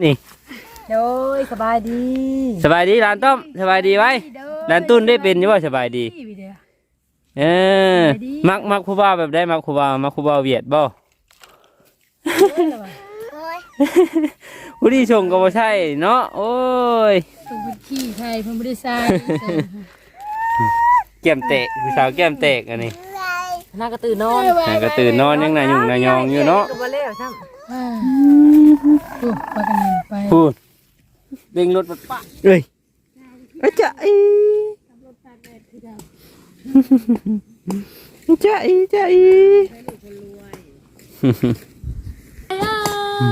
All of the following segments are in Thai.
นี่โดยสบายดีสบายดีร้านต้อมสบายดีไว้ร้านตุ้นได้เป็นอยู่ว่าสบายดีพี่เด้อเออ สบายดี มักมักครูบาแบบได้มักครูบามักครูบาเวียดบ่ผู้ที่ชงก็บ่ใช่เนาะโอ้ยตุ้งขี้ไทยเพิ่นบ่ได้ใส่แก้มเตะผู้สาวแก้มเตะอันนี้ น่าก็ตื่นนอนน่าก็ตื่นนอนยังน่ายุ่งน่ายองอยู่เนาะ ก็บ่แล้วซ้ํปุ๊ บไปกันไปพูดเบ่งรถมาปะเอ้ยอาจะอีจะอีจะอีเอ้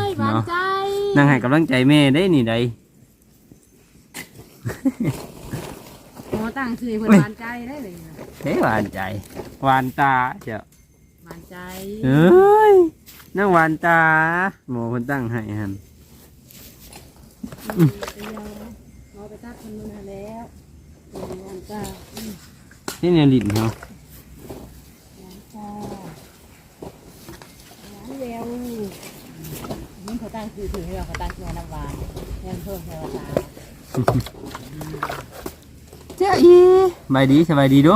ยหวานใจนั่งให้กำลังใจแม่ได้นี่ใดหมอตั้งชื่อเพิ่นหวานใจได้เลยนะเฮ้หวานใจหวานตาเจ้าหวานใจเอ้ย นั่งหวานตาหมอคนตั้งให้หันหมอไปตัดเพิ่นมื้อนั้นแล้วหวานใจนี่เนี่ยลิ้นเขาจ้าหวานแววนี่เขาตั้งชื่อถึงให้เราเขาตั้งชื่อว่าน้ำหวานแทนเพิ่มเทวดาเจ้าอีสบายดีสบายดีดู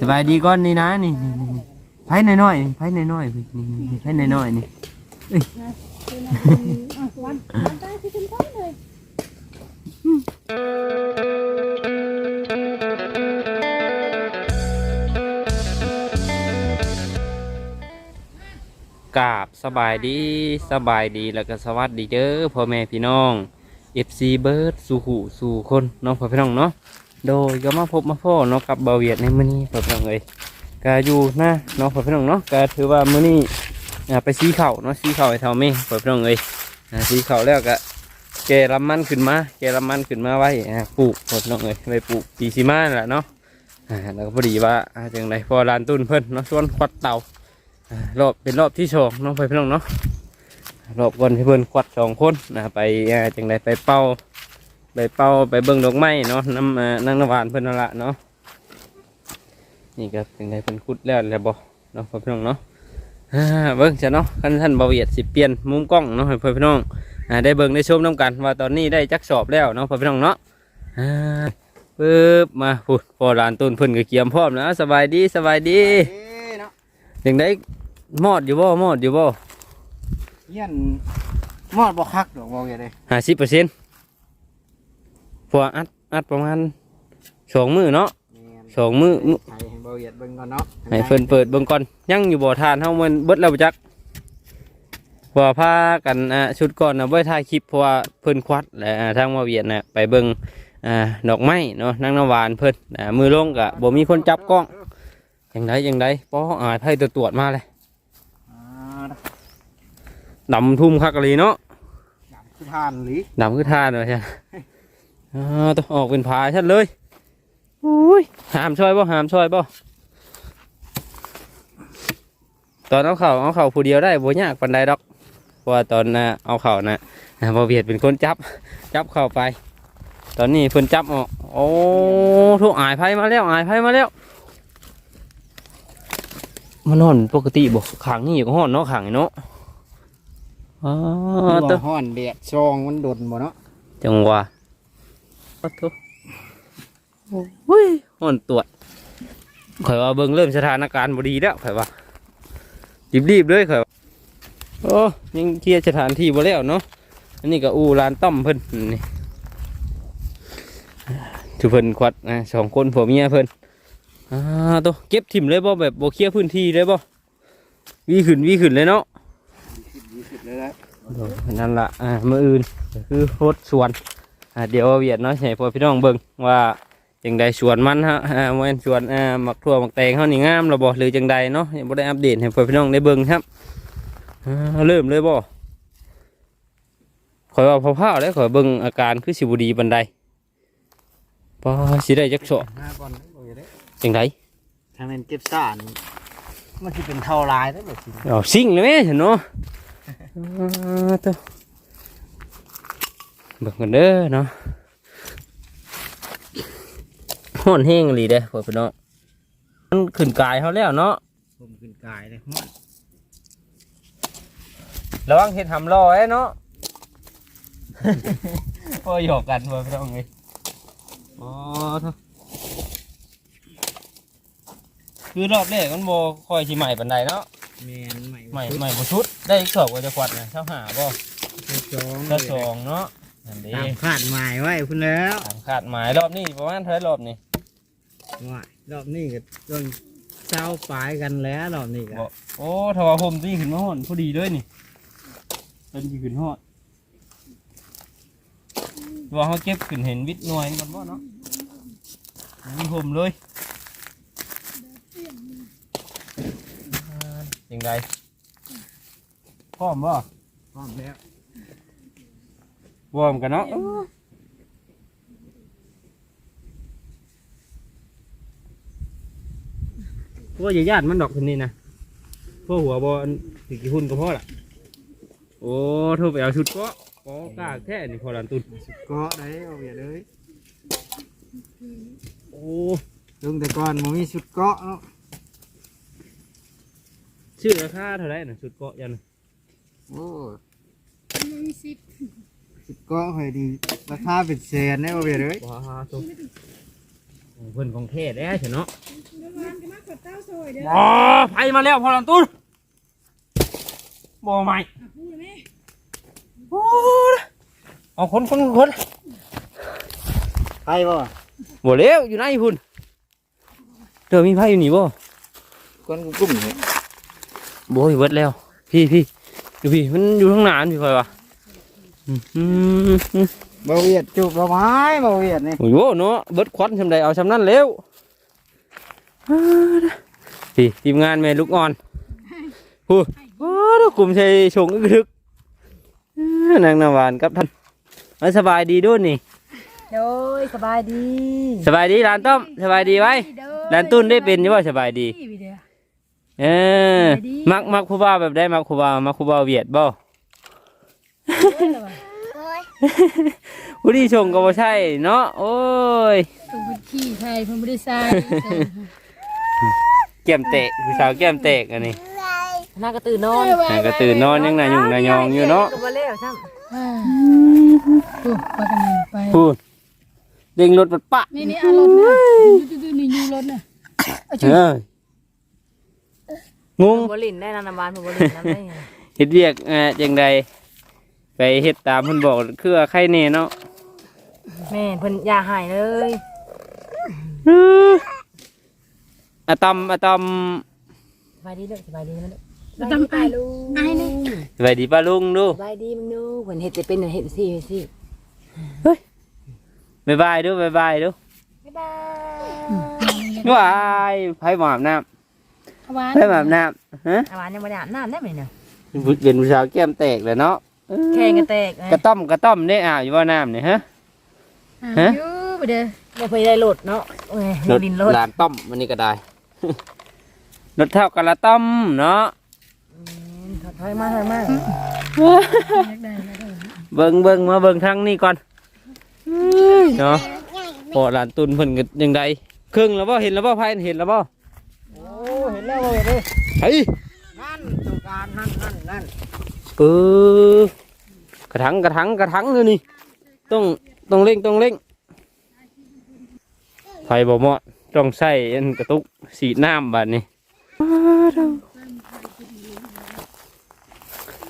สบายดีก่อนนี่นะนี่นี่นี่ ไพ่น้อยๆไพ่น้อยๆนี่นี่ไผน้อยๆนี่วันวันได้ที่คุณพ่อเลย กราบสบายดีสบายดีแล้วก็สวัสดีเด้อพ่อแม่พี่น้อง FC เบิร์ดสู่หูสู่คนเน้องพ่อพี่น้องเนาะโดยก็มาพบมาพ่อเนาะกับเบาเวียดในมื้อนี้พ่อพี่น้องเอ้ย ก็อยู่หน้าเนาะพ่อพี่น้องเนาะก็ถือว่ามื้อนี้อ่ไปซีเข่าเนาะซีเข่าวให้เท่าแม่พ่อพี่น้องเอ้ยซีเข่าแล้วก็แกลำมันขึ้นมาแกลำมันขึ้นมาไว้ปลูกพ่อพี่น้องเอ้ยไปปลูกปีซีมาแหละเนาะแล้วก็พอดีว่าจังไดพอลานตุ้นเพิ่นเนาะส่วนควัดเตาอ่ารอบเป็นรอบที่สองน้องไปพี่น้องเนาะรอบก่อนเพิ่นควัดสองคนนะไปจังไดไปเป้าไปเป้าไปเบิ่งดอกไม้เนาะน้ำอ่านางนำหวานเพิ่นนั่นละเนาะ นี่ก็จังไดเพิ่นขุดแล้วแล้วบ่เนาะพ่อพี่น้องเนาะอ่าเบิ่งจ้ะเนาะคันท่านบ่าวเวียดสิเปลี่ยนมุมกล้องเนาะให้พ่อพี่น้องอ่าได้เบิ่งได้ชมน้กันว่าตอนนี้ได้จักสอบแล้วเนาะพ่อพี่น้องเนาะอ่าปึ๊บมาพูดพอร้านต้นเพิ่นก็เกียมพร้อมแล้วสบายดีสบายดีเนาะจังไดมอดอยู่บ่มอดอยู่บ่เฮียนมอดบ่คักดอกบ่อย่างไดห้าสิบเปอร์เซ็นต์พออัดอัดประมาณสองมือเนาะแม่นสองมือมื้อใส่ให้เบาเหยียดเบิ่งก่อนเนาะให้เพิ่นเปิดเบิ่งก่อนยังอยู่บ่ทานเฮามันเบิดแล้วบ่จักเพราะว่าพากันอ่าชุดก่อนนะได้ถ่ายคลิปเพราะว่าเพิ่นควัดและทางมาเวียดน่ะไปเบิ่งอ่าดอกไม้เนาะนางน้ำหวานเพิ่นอ่ามือลงก็บ่มีคนจับกล้องจังไดจังไดป้ออายไผตัวตรวจมาเลยดำทุ่มคักกะลีเนาะดำคือทานหรือดำคือทานเลยใช่อ่าต้องออกเป็นผาชัดเลย อุ้ยหามช่อยบ่หามช่อยบ่ตอนเอาเข่าเอาเข่าผู้เดียวได้บ่ยากปันใดดอกเพราะว่าตอนน่ะเอาเข่าน่ะอ่าบ่เวียดเป็นคนจับ จับเข่าไป ตอนนี้เพิ่นจับออกโอ้ทุกอายไผมาแล้วอายไผมาแล้วมานอนปกติบ่ขังนี่ก็ฮ้อนเนาะขังนี่เนาะอ๋อบ่ตัวฮ้อนแดดซองมันดนบ่เนาะจังหวะปะทุโอ้ยห่อนตรวจข่อยว่าเบิ่งเริ่มสถานการณ์บดีแล้วข่อยว่ารีบๆเลยข่อยว่าโอ้ยังเคลียร์สถานที่บ่แล้วเนาะอันนี้ก็อูร้านต้อมเพิ่นนี่ทุกเพิ่นควัดนะสองคนผัวเมียเพิ่นอ่าตัวเก็บถิ่มเลยบ่แบบบ่เคลียร์พื้นที่เลยบ่วีขึ้นวีขึ้นเลยเนาะดีสุดเลยนะโดยนั่นละอ่ามืออื่นก็คือโพดสวนอ่าเดี๋ยวเอาเวียดเนาะให้พ่อพี่น้องเบิ่งว่า จังใดสวนมันฮะอ่าแม่นสวนอ่าหมักทั่วหมักแตงเฮานี่งามแล้วบ่หรือจังใดเนาะยังบ่ได้อัปเดตให้พ่อพี่น้องได้เบิ่งครับอ่าเริ่มเลยบ่ข่อยว่าพอๆแล้วข่อยเบิ่งอาการคือสิบ่ดีปานใดพอสิได้จักโซะหน้าก่อนนะบ่อย่างไดจังใดทางนั้นเก็บซ่านมันสิเป็นเท่าลายได้บ่สิเอาซิ่งเลยแม่ฉันเนาะอ่าตัวเบิ่งกันเด้อเนาะ ห้อนแห้งอีหลีเด้อพ่อพี่น้องมันขึ้นกายเขาแล้วเนาะผมขึ้นกายเลยฮ้อนระวังเห็ดหำรอไอ้เนาะโอ้ยหยอกกันบ่พี่น้องเอ้ยอ๋อเถอะคือรอบแรกมันบ่ค่อยสิใหม่ปานใดเนาะแมนใหม่ใหม่ใหม่บ่ชุดได้อีกสอบก็จะควัดนะเช้าหาบ่สองเช้าสองเนาะนั่นเด้ตามคาดหมายไว้คุณแล้วตามคาดหมายรอบนี้ประมาณเท่าไหร่รอบนี้ ว่ารอบนี้ก็ต้องเช้าปลายกันแล้วรอบนี้ก็บ่โอ้ถ้าว่าผมตีขึ้นมาฮอดพอดีเลยนี่เป็นสิขึ้นฮอดว่าเขาเก็บขึ้นเห็นวิทย์หน่วยมันบ่เนาะมีผมเลยอ่ายังไงพร้อมบ่พร้อมแล้ววอร์มกันเนาะ พวกญาติมันดอกคนนี้นะพวกหัวบอลถือกี่หุ่นก็พอละโอ้โทรไปเอาชุดเก็ก็กล้าแค่นี่พอลันตุนเกาะได้เอาอย่าเลยโอ้ลุงแต่ก่อนมันมีชุดเกาะเนาะชื่อราคาเท่าไหรนะชุดเกาะยันโอ้ชุดเกาะค่อยดีราคาเป็นแสนได้เอาอย่าเลยว้าตัวเพิ่นของเทศได้เฉเนาะ อ๋อไฟมาแล้วพอลันตุนบ่ใหม่โอ้เอาคนคนคนไปบ่บ่เลี้ยวอยู่ไหนพุ่นเดี๋ยวมีไผอยู่นี่บ่คนกลุ่มเนี่ยบ่ยเบิดแล้ว พี่พี่อยู่พี่มันอยู่ข้างหน้านี่ค่อยวะอืมอืมอืมบ่เวียดจูบบ่ไม้บ่เวียดนี่โอ้โหเนาะเบิดควันชำใดเอาชำนั้นเร็วอ่า พี่ทีมงานแม่ลูกอ่อนพูดโอ้ดกลุ่มใช่ชงอึกทึกอ่านางนาวานกับท่านเอาสบายดีด้วยนี่โอ้ยสบายดี สบายดีหลานต้อมสบายดีไว้หลานตุ้นได้เป็นอยู่ว่าสบายดี เออ มักมักครูบาแบบได้มักครูบามักครูบาเวียดบ่ผู้ที่ชงก็บ่ใช่เนาะ โอ้ยต้องเป็นขี้ไทยเพิ่นบ่ได้ใส่ แก้มเตะผู้สาวแก้มเตะอันนี้หน้าก็ตื่นนอนน่าก็ตื่นนอนยังน่ายุ่งน่ายองอยู่เนาะก็บ่แล้วซ้อ่าโอ้ไปกันนี่ไปพูดเด้งรถปัดปะนี่นี่เอารถนะดูๆๆนี่อยู่รถน่ะเอองงำบ่ลินได้นานำบานบ่ลินนำได้ไงเฮ็ดเวียกเอ่อจังใดไปเฮ็ดตามเพิ่นบอกคือว่าใครแน่เนาะแม่เพิ่นอย่าหายเลย อะตอมอะตอมสบายดีเด้อสบายดีมันบ่ต้องอายอายนี่สวัสดีป้าลุงดูสบายดีมึงดูเพิ่นเฮ็ดจะเป็นเฮ็ดสิเฮ็ดสิบ๊ายบายดูบ๊ายบายดูบ๊ายบายว้ายไผหมาบน้ำหวานไผหมาบน้ำฮะอาหวานยังบ่ได้อาบน้ำได้ไหมเนี่ยเป็นผู้สาวแก้มแตกเลยเนาะเออแข่งกันแตกกระต้อมกระต้อมได้อ่าวอยู่ว่าน้ำเนี่ยฮะฮะอยู่บ่เด้อบ่เคยได้โหลดเนาะโอ้ยมีดินโหลดลานต้อมมันนี่ก็ได้ รถเท่ากันละต้อมเนาะถอยมาถอยมาอยากได้แล้วเด้อเบิ่งเบิ่งมาเบิ่งทางนี้ก่อนเนาะพอหลานตุนเพิ่นก็ยังไดครึ่งแล้วบ่เห็นแล้วบ่ไผเห็นแล้วบ่โอ้เห็นแล้วบ่เวียดเลยเฮ้ยนั่นตัวการนั่นนั่นนั่นเออกระถังกระถังกระถังเลยนี่ต้องต้องเร่งต้องเร่งไฟบ่เหมาะ ต้องใส่อันกระตุกสีดน้ำบัดนี้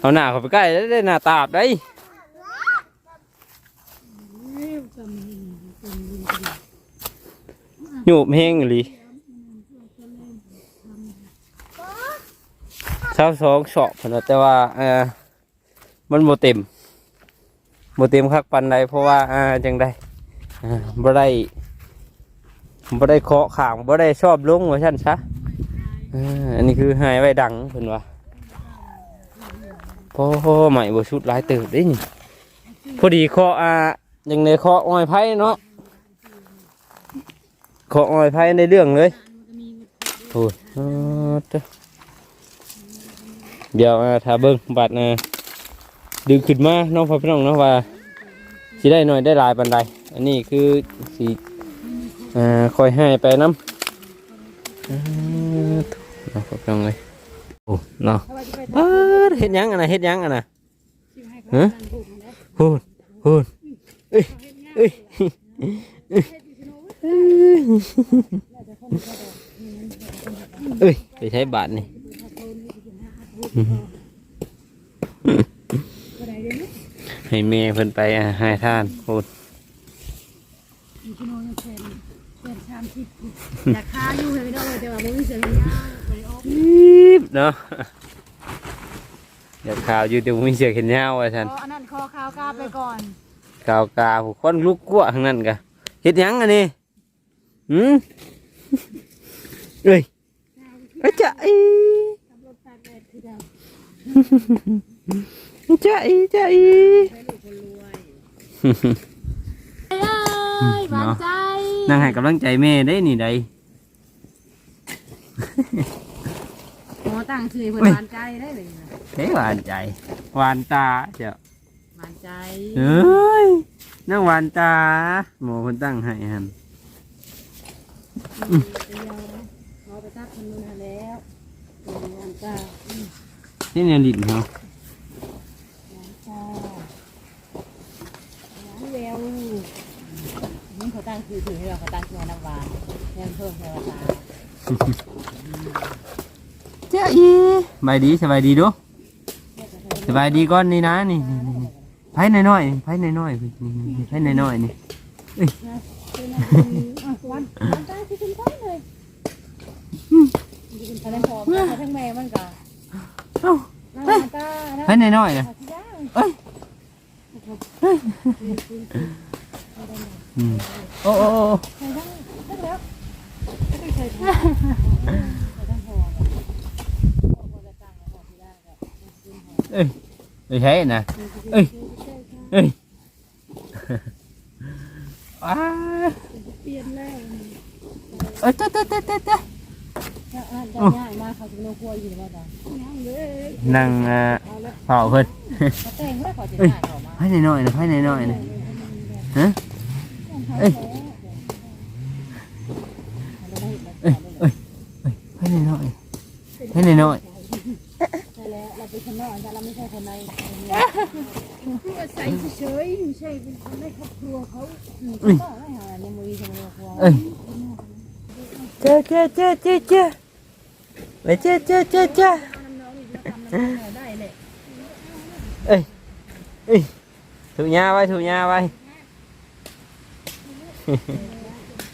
เอาหน้าเข้าไปใกล้ได้ได้หน้าตาบได้โยบเฮงอีหลีเช้าสองสอบพุ่นน่ะแต่ว่าเออมันโมเต็มโมเต็มคักปันใดเพราะว่าอ่าจังใดอ่าบ่ได้ บ่ได้เคาะขางบ่ได้ชอบลงว่าซั่นซะอันนี้คือหายไว้ดังเพิ่นว่าพอใหม่บ่ชุดหลายเติบเด้นี่พอดีเคาะอ่ายังได้เคาะอ้อยไผ่เนาะเคาะอ้อยไผ่ในเรื่องเลยโอ้ยอ่เดี๋ยวอ่าถ้าเบิ้งบัตรนะดึงขึ้นมาน้องพ่อพี่น้องเนาะว่าสิได้หน่อยได้หลายปันใดอันนี้คือสี อ่าคอยให้ไปน้ำอ่าน้องพ่อพี่น้องเลยโอ้เนาะเออเฮ็ดยังอะนะเฮ็ดยังอะนะฮะพูดพูพูดเอ้ยเอ้ยเอ้ยไปใช้บาทนี่ให้แม่เพิ่นไปให้ท่านพูดอยู่ที่โน่นเซ็น อยากค้าอยู่เลยไม่ได้เลยแต่ว่าบ่มีเสียงยาวไปออกอีบเนาะอย่าข่าวอยู่แต่บ่มีเสียงเห็นยาวว่าท่านอันนั้นคอขาวกาไปก่อนข่าวกาผู้คนลุกกั้วทั้งนั้นกะเฮ็ดหยังอันนี้หืมเอ้ยอาจะอีขับรถตากแดดคือเดาจะอีจะอีเอ้ยหวานใจ นั่งให้กำลังใจแม่ได้นี่ใดหมอตั้งชื่อให้เพิ่นหวานใจได้เลยนะเฮ้ยหวานใจ หวานตาเจ้าหวานใจเอ้ยนั่งหวานตาหมอคนตั้งให้หันหมอไปตักคนนู้นหาแล้วเป็นหวานใจนี่เนี่ยลิ้นเขาจ้าหวานแวว นี่เขาตั้งชื่อถือให้เราเขาตั้งชื่อให้น้ำหวานแทนเพิ่มเทวดาเจ้าอีสบายดีสบายดีดูสบายดีก่อนนี่นะนี่นี่นี่นี่ไผ่น้อยๆไผ่น้อยๆนี่นี่นี่ไผ่น้อยๆนี่หวานหวานใจที่คุณตั้งเลยอันนั้นพอทั้งแม่มันก็เอ้าน้ำหวานตานะไผ่น้อยๆนะขอที่ย่างอืมโอ้โอ้โอ้ใส่ทั้งทั้งแล้วไม่ต้องใส่ทั้งใส่ทั้งพอพอจะตั้งแล้วพอที่ได้ก็เอ้ย ไม่ใช่นะเอ้ยเอ้ยอ้าเปลี่ยนแล้วเอ้ยเจ๊เจ๊ เจ๊เจ๊เจ๊จะอ่านจะง่ายมากเขาจะโลกลัวอยู่แล้วจ้ะยังเลยนั่งอ่าเผาเพิ่นเขาแต่งแล้วเขาจะง่ายเขามาไผ่น้อยๆนะไผ่น้อยๆนะฮะเอ้ยเอ้ยเอ้ยเอ้ยไผ่น้อยๆไผ่น้อยใช่แล้วเราเป็นคนนอกแต่เราไม่ใช่คนในตัวใส่เฉยๆไม่ใช่เป็นคนในครอบครัวเขาก็ไม่หาในมือจะมาโลกลัวๆเอ้ยเจ๊เจ๊เจ๊เจ๊เจ๊ไปเจ๊เจ๊เจ๊เจ๊ได้เลยเอ้ยเอ้ยถูกยาไว้ถูกยาไว้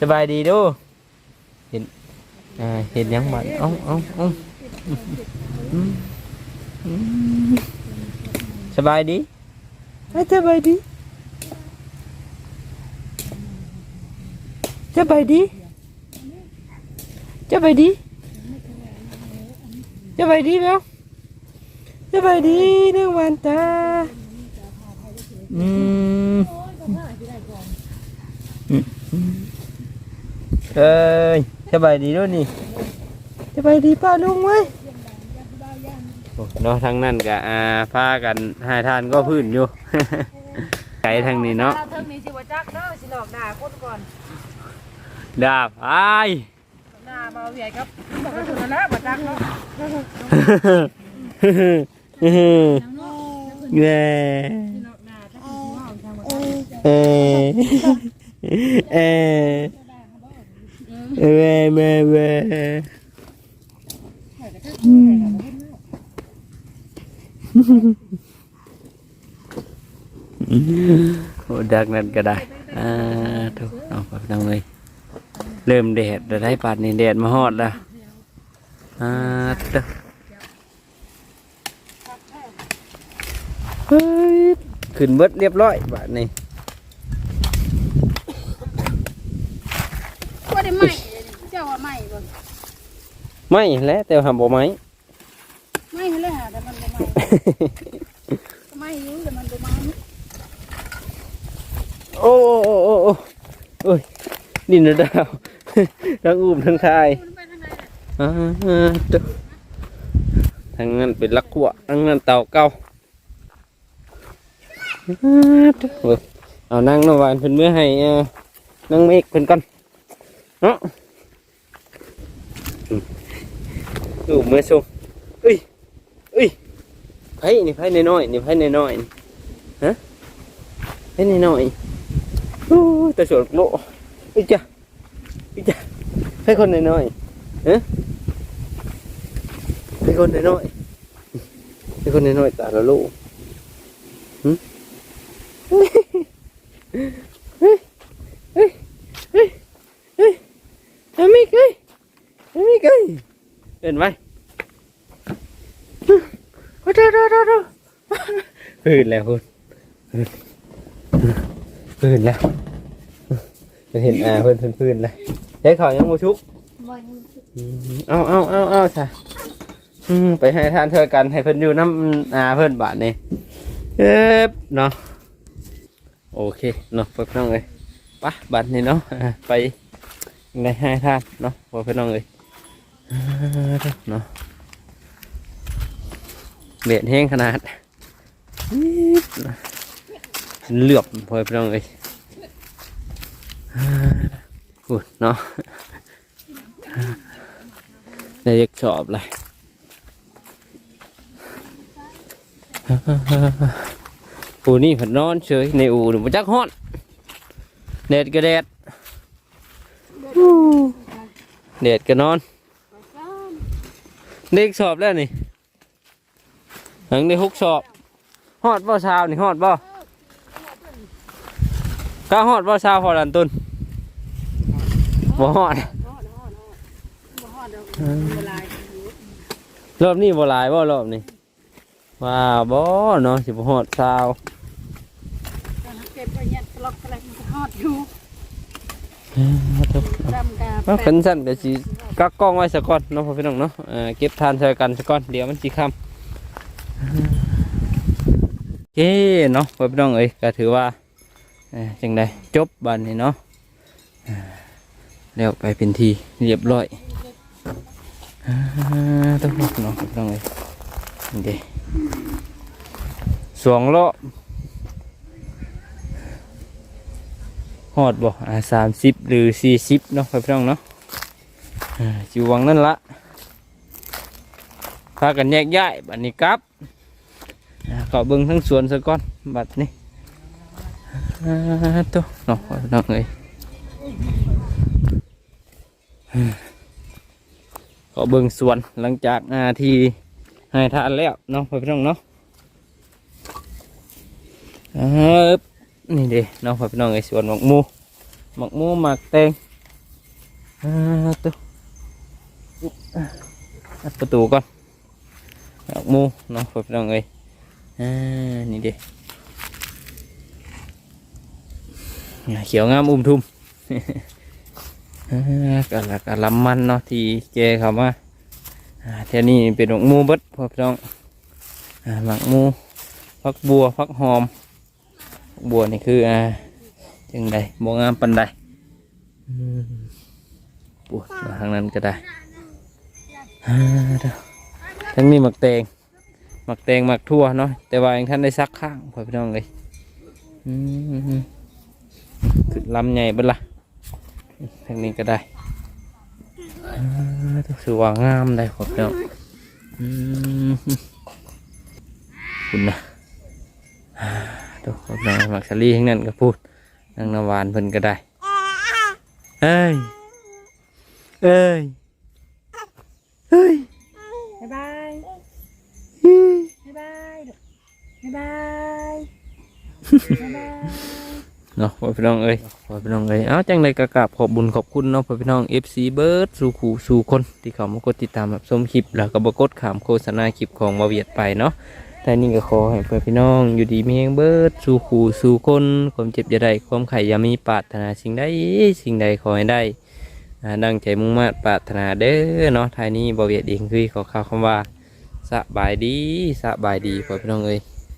สบายดีดูเห็นอ่าเห็นยังบัดเอ้าเอ้าเอ้าอืมอืมสบายดีเอ้ยสบายดีสบายดีสบายดีสบายดีแล้วสบายดีนางวันตาอืม เอ้ยสบายดีด้วยนี่สบายดีป้าลุงไหมโอ้เนาะทางนั้นก็อ่าพากันหาทานก็พื้นอยู่ ไกลทางนี้เนาะเราเทิงนี้สิวจักเนาะสิหลอกด่าคนก่อนดาบไอ้าย ด่าเบาใหญ่ครับบอกกันถูกแล้วบ่จักเนาะแย่หลอกด่าถ้าคุณว่าทางบ่เออ เออเออแม่แม่โอ้ดักนั่นก็ได้อ่าถูกเอาไปทางเลยเริ่มแดดแล้วได้ปัดนี่แดดมาฮอดล้วอ่าเด้อเฮ้ยขึ้นเบิดเรียบร้อยบาดนี้ ก็ได้ใหม่เจ้าว่าใหม่บ่ ไม่แล้วแต่หำบ่ไหมใหม่เลยฮะแต่มันบ่ใหม่ใหม่อยู่แต่มันบ่ใหม่โอ้โอ้โอ้โอ้โอ้ยดินนะดาวทั้งอูมทั้งทายไปทางไหนน่ะอ่าเด้อทางนั้นเป็นลักขัวทางนั้นเต่าเก่าอ่าเด้อเบิ่งเอานั่งนวานเพิ่นเมื่อให้เอ่อนั่งเมฆเพิ่นก่อนเนาะอืม อูมเมื่อชมเอ้ยเอ้ยไผ่นี่ไผ่น้อยๆนี่ไผ่น้อยๆฮะเฮ็ดหน่อยๆโอ้ยแต่สวนโลอีจ้ะอีจ้ะให้คนน่อยๆเอ๊ะให้คนน่อยๆให้คนน่อยๆตาละลูกหึเฮ้ยเฮ้ยเฮ้ยเฮ้ยทำไม่เคยทำไม่เคย เห็นไหมโอ้โหโอ้โหโอ้โหพื้นแล้วคุณพื้นแล้วเห็นอ่าเพื่อนเพื่อนพื้นเลยใช้ข่าวยังโมชุกบ่อยอืมเอาเอาเอาเอาจ้ะอืมไปให้ทานเธอกันให้เพิ่นอยู่น้ำอาเพิ่นบาทนี่เอ๊บเนาะโอเคเนาะเพื่อนน้องเลยไปะบัตรนี่เนาะอ่าไปในให้ทานเนาะเพื่อนน้องเลยอ่า เนาะเบียดแห้งขนาดอี๊ดเนาะเหลือบเพื่อนน้องเลยอ่าพูดเนาะได้ยักชอบเลยปูนี่ผันนอนเฉยในอูหรือมาจักฮอนแดดก็แดดแดดก็นอน เด็กสอบแล้วนี่หังได้หกสอบฮอดบ่เช้านี่ฮอดบ่ก็ฮอดบ่เช้าพอลันตุนบ่ฮอดบ่ฮอดดอกเวลารอบนี้บ่หลายบ่รอบนี้ว้าบ่เนาะสิบ่ฮอดเช้าตอนเก็บไปเนี่ยตลอกอะไรมันก็ฮอดอยู่เอ้อเด้อดำกาเอาขันสั้นก็สิ กักกล้องไว้สักก่อนเนาะพ่อพี่น้องเนาะเก็บทานใส่กันสักก่อนเดี๋ยวมันสิค่ำโอเคเนาะพ่อพี่น้องเอ้ยก็ถือว่าเอ่อจังไดจบบัดนี้เนาะอ่าแล้วไปเป็นทีเรียบร้อยต้องเนาะพี่น้องเอ้ยนี่เด้สองล้อฮอดบ่อ่าสามสิบหรือสี่สิบเนาะพ่อพี่น้องเนาะ อ่าจิววังนั่นละพากันแยกย้ายบัดนี้กลับอ่าก็เบิ่งทั้งสวนซะก่อนบัดนี้ตัวเนาะน้องเอ้ยอ่าก็เบิ่งสวนหลังจากอาทีให้ทานแล้วเนาะพี่น้องเนาะนี่เด้เนาะพี่น้องเอ้สวนหมักมูหมักมูหมักแตงอ่าตัว ประตูก่อนออกหมูเนาะพี่น้องเอ้ยอ่านี่เดิเขียวงามอุ้มทุ่มกะละกะลำมันเนาะที่เจเขามาอ่าเท่านี้เป็นดอกหมูบดพ่อพี่น้องอ่าหมักหมูพักบัวพักหอม บัวนี่คืออ่าจังใดบ่งามปันใดปวดทางนั้นก็ได้ ทั้งนี้หมักแตงหมักแตงหมักทั่วเนาะแต่ว่ายังท่านได้ซักข้างพ่อพี่น้องเลยอืมขึ้นลำใหญ่เบิดละทางนี้ก็ได้อ่าเด้อถือว่างามได้พ่อพี่น้องคุณนะดูพ่อพี่น้องหมักสลีทั้งนั้นก็พูดนางนวานเพิ่นก็ได้เอ้ยเอ้ย เฮ้ยบ๊ายบายบ๊ายบายบ๊ายบายบ๊ายบายเนาะพ่อพี่น้องเอ้ยพ่อพี่น้องเอ้ยเอ้าจังเลยกระกราบขอบบุญขอบคุณเนาะพ่อพี่น้อง FC เบิร์ดสู่ขู่สู่คนที่เขามากดติดตามแบบชมคลิปแล้วก็บกดขามโฆษณาคลิปของมาเวียดไปเนาะแต่นี่ก็ขอให้พ่อพี่น้องอยู่ดีมีแรงเบิร์ดสู่ขู่สู่คนความเจ็บอย่าได้ความไข่อย่ามีปรารถนาสิ่งใดสิ่งใดขอให้ได้อ่า ดังใจมุ่งมั่นปรารถนาเด้อเนาะทายนี้บ่เวียดเองคือขอข่าวคำว่าสบายดีสบายดีขอพี่น้องเอ้ย